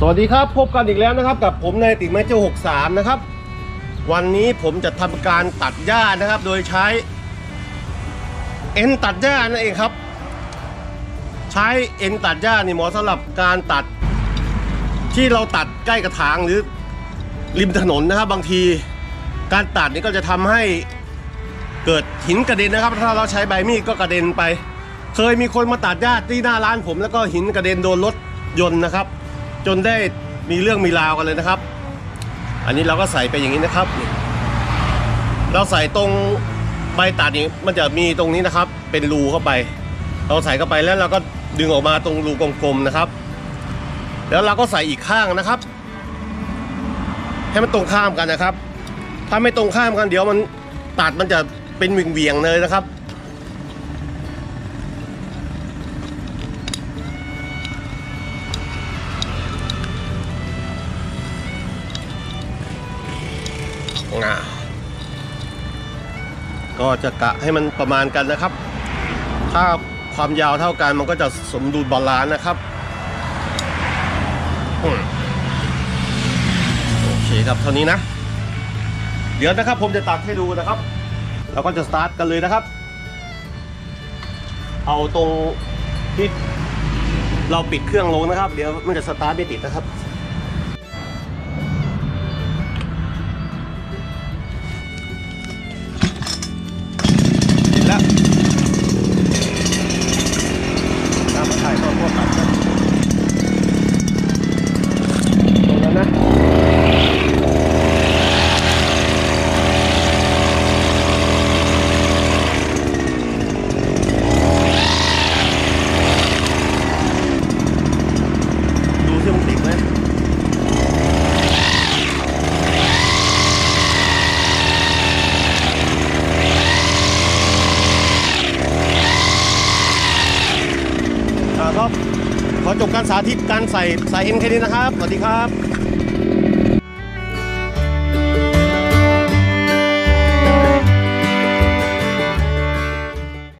สวัสดีครับพบกันอีกแล้วนะครับ กับผมนายติไมเจอ63 นะครับ วันนี้ผมจะทำการตัดหญ้านะครับ โดยใช้เอ็นตัดหญ้านั่นเองครับ ใช้เอ็นตัดหญ้านี่เหมาะสำหรับการตัด ที่เราตัดใกล้กระถางหรือริมถนนนะครับ บางทีการตัดนี่ก็จะทำให้เกิดหินกระเด็นนะครับ ถ้าเราใช้ใบมีดก็กระเด็นไป เคยมีคนมาตัดหญ้าที่หน้าร้านผมแล้วก็หินกระเด็นโดนรถยนต์นะครับ จนได้มีเรื่องมีราวกันเลยนะครับ อันนี้เราก็ใส่ไปอย่างนี้นะครับ เราใส่ตรงใบตัดนี้มันจะมีตรงนี้นะครับ เป็นรูเข้าไป เราใส่เข้าไปแล้วเราก็ดึงออกมาตรงรูกลมๆนะครับ แล้วเราก็ใส่อีกข้างนะครับ ให้มันตรงข้ามกันนะครับ ถ้าไม่ตรงข้ามกันเดี๋ยวมันตัดมันจะเป็นเวียงๆเลยนะครับ อ่าก็จะกะให้มันประมาณกันนะครับ ถ้าความยาวเท่ากันมันก็จะสมดุลบาลานซ์นะครับโอเคครับเท่านี้นะ เดี๋ยวนะครับผมจะตัดให้ดูนะครับ เราก็จะสตาร์ทกันเลยนะครับ เอาตรงที่เราปิดเครื่องลงนะครับ เดี๋ยวมันจะสตาร์ทไม่ติดนะครับ ครับขอจบการสาธิตการใส่สายเอ็นแค่นี้นะครับ สวัสดีครับ